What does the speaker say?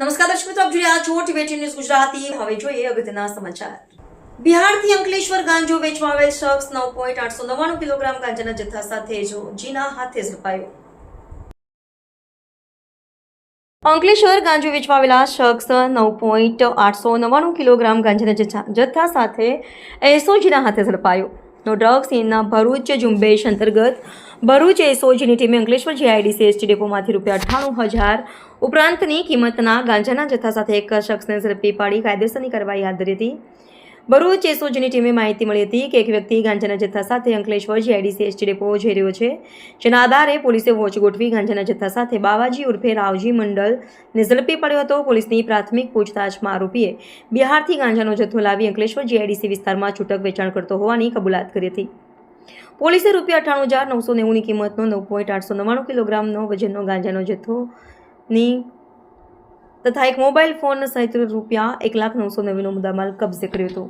નમસ્કાર દર્શક મિત્રો, આપ જોઈ રહ્યા છો ટીવી ન્યૂઝ ગુજરાતી. હવે જોઈએ અગત્યના સમાચાર. બિહારથી અંકલેશ્વર ગાંજો વેચવા આવેલ શખ્સ નવ પોઈન્ટ આઠસો નવ્વાણું કિલોગ્રામ ગાંજાના જથ્થા સાથે જો જીના હાથે ઝડપાયો. અંકલેશ્વર ગાંજો વેચવા આવેલા શખ્સ નવ પોઈન્ટ આઠસો નવ્વાણું કિલોગ્રામ ગાંજાના જથ્થા સાથે એસઓજીના હાથે ઝડપાયો. નો ડ્રગ્સ ઇનના ભરૂચ ઝુંબેશ અંતર્ગત ભરૂચ એસઓજીની ટીમે અંકલેશ્વર જીઆઈડીસી એસટી ડેપોમાંથી રૂપિયા અઠ્ઠાણું હજાર ઉપરાંતની કિંમતના ગાંજાના જથ્થા સાથે એક શખ્સને ઝડપી પાડી કાયદેસરની કાર્યવાહી હાથ ધરી હતી. ભરૂચ એસઓજીની ટીમે માહિતી મળી હતી કે એક વ્યક્તિ ગાંજાના જથ્થા સાથે અંકલેશ્વર જીઆઈડીસી એસટી ડેપો જઈ રહ્યો છે, જેના આધારે પોલીસે વોચ ગોઠવી ગાંજાના જથ્થા સાથે બાવાજી ઉર્ફે રાવજી મંડળને ઝડપી પડ્યો હતો. પોલીસની પ્રાથમિક પૂછતાછમાં આરોપીએ બિહારથી ગાંજાનો જથ્થો લાવી અંકલેશ્વર જીઆઈડીસી વિસ્તારમાં છૂટક વેચાણ કરતો હોવાની કબૂલાત કરી હતી. પોલીસે રૂપિયા અઠ્ઠાણું હજાર નવસો નેવુંની કિંમતનો નવ પોઈન્ટ આઠસો નવ્વાણું કિલોગ્રામનો વજનનો ગાંજાનો જથ્થોની તથા એક મોબાઈલ ફોન સહિત રૂપિયા એક લાખ નવસો નવ્વીનો મુદ્દામાલ કબજે કર્યો હતો.